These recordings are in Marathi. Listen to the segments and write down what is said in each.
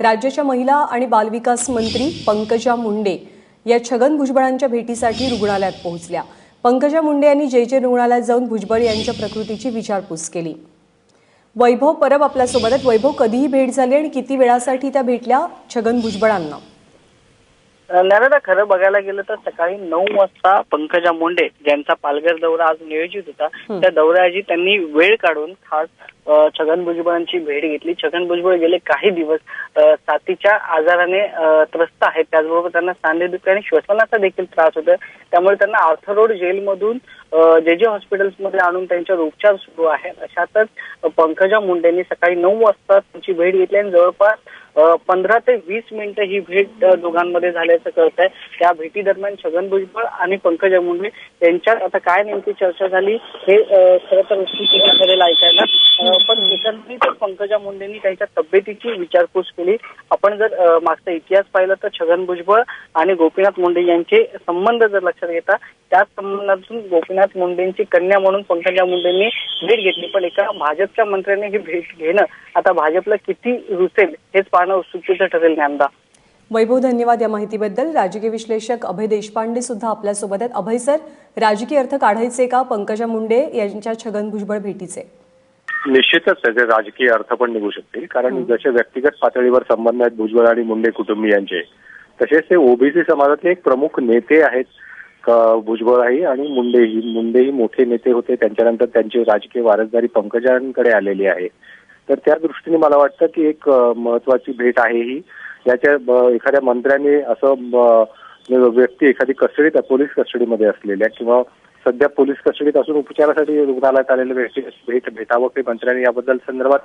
राज्याच्या महिला आणि बालविकास मंत्री पंकजा मुंडे या छगन भुजबळांच्या भेटीसाठी रुग्णालयात पोहोचल्या. पंकजा मुंडे यांनी जे जे रुग्णालयात जाऊन भुजबळ यांच्या प्रकृतीची विचारपूस केली. वैभव परब आपल्यासोबत वैभव कधीही भेट झाली आणि किती वेळासाठी त्या भेटल्या? छगन भुजबळांना. नरेंद्र खरं बघायला गेलं तर सकाळी नऊ वाजता पंकजा मुंडे ज्यांचा पालघर दौरा आज नियोजित होता त्या दौऱ्याची त्यांनी वेळ काढून खास छगन भुजबळांची भेट घेतली. छगन भुजबळ गेले काही दिवस साथीच्या आजाराने त्रस्त आहेत. त्याचबरोबर त्यांना सांधेदुखी आणि श्वसनाचा देखील त्रास होतोय. त्यामुळे त्यांना आर्थरोड जेलमधून जे जे हॉस्पिटल्समध्ये आणून त्यांच्यावर उपचार सुरू आहेत अशातच पंकजा मुंडेंनी सकाळी नऊ वाजता त्यांची भेट घेतली आणि जवळपास पंधरा ते वीस मिनिटं ही भेट दोघांमध्ये झाल्याचं कळत आहे त्या भेटी दरम्यान छगन भुजबळ आणि पंकजा मुंडे यांच्यात आता काय नेमकी चर्चा झाली हे खरं तर उत्सुकता ठरेल ऐकायला. पण एकंदरीत पंकजा मुंडेंनी त्यांच्या तब्येतीची विचारपूस केली. आपण जर मागचा इतिहास पाहिला तर छगन भुजबळ आणि गोपीनाथ मुंडे यांचे संबंध जर लक्षात घेता त्याच संबंधातून गोपीनाथ मुंडेंची कन्या म्हणून पंकजा मुंडेंनी भेट घेतली. पण एका भाजपच्या मंत्र्याने ही भेट घेणं आता भाजपला किती रुचेल हेच पाहणं उत्सुकतेचं ठरेल ज्ञानदा वैभव धन्यवाद या माहितीबद्दल. राजकीय विश्लेषक अभय देशपांडे सुद्धा आपल्यासोबत आहेत. अभय सर राजकीय अर्थ काढायचे का? पंकजा मुंडे यांच्या छगन भुजबळ भेटीचे. निश्चितच त्याचे राजकीय अर्थ पण निघू शकतील. कारण जसे व्यक्तिगत पातळीवर संबंध आहेत भुजबळ आणि मुंडे कुटुंबियांचे तसेच ते ओबीसी समाजातले एक प्रमुख नेते आहेत. भुजबळही आणि मुंडेही. मुंडेही मोठे नेते होते. त्यांच्यानंतर त्यांची राजकीय वारसदारी पंकजांकडे आलेली आहे. तर त्या दृष्टीने मला वाटतं की एक महत्वाची भेट आहे ही. याच्या एखाद्या मंत्र्याने असं व्यक्ती एखादी कस्टडीत पोलीस कस्टडीमध्ये असलेल्या किंवा सध्या पोलीस कस्टडीत असून उपचारासाठी रुग्णालयात आलेल्या व्यक्ती भेट भेटावं की मंत्र्यांनी याबद्दल संदर्भात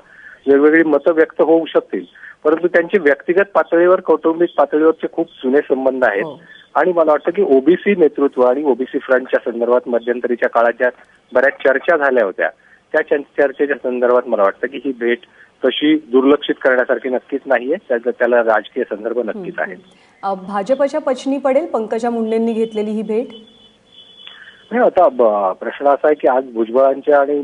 वेगवेगळी मतं व्यक्त होऊ शकतील. परंतु त्यांची व्यक्तिगत पातळीवर कौटुंबिक पातळीवरचे खूप जुने संबंध आहेत. हो. आणि मला वाटतं की ओबीसी नेतृत्व आणि ओबीसी फ्रंटच्या संदर्भात मध्यंतरीच्या काळात ज्या बऱ्याच चर्चा झाल्या होत्या त्या चर्- चर्चेच्या संदर्भात मला वाटतं की ही भेट तशी दुर्लक्षित करण्यासारखी नक्कीच नाहीये. त्याचा त्याला राजकीय संदर्भ नक्कीच आहे भाजपच्या पचनी पडेल पंकजा मुंडेंनी घेतलेली ही भेट? नाही आता प्रश्न असा आहे की आज भुजबळांच्या आणि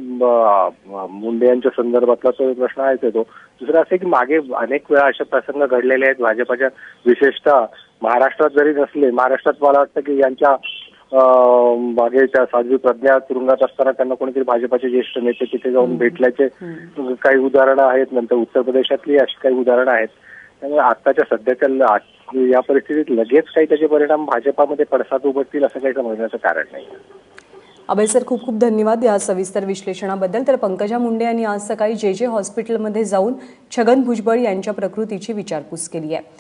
मुंडे यांच्या संदर्भातला तो प्रश्न आहेच आहे तो. दुसरा असं आहे की मागे अनेक वेळा असे प्रसंग घडलेले आहेत. भाजपच्या विशेषतः महाराष्ट्रात जरी नसले महाराष्ट्रात मला वाटतं की यांच्या त्या साध्वी प्रज्ञा तुरुंगात असताना त्यांना कोणीतरी भाजपाचे ज्येष्ठ नेते तिथे जाऊन भेटल्याचे काही उदाहरणं आहेत. नंतर उत्तर प्रदेशातली अशी काही उदाहरणं आहेत. त्यामुळे आताच्या सध्याच्या या परिस्थितीत लगेच काही त्याचे परिणाम भाजपामध्ये पडसाद उमटतील असं काही समजण्याचं कारण नाही. अभय सर खूप खूप धन्यवाद या सविस्तर विश्लेषणाबद्दल. तर पंकजा मुंडे यांनी आज सकाळी जे जे हॉस्पिटलमध्ये जाऊन छगन भुजबळ यांच्या प्रकृतीची विचारपूस केली आहे.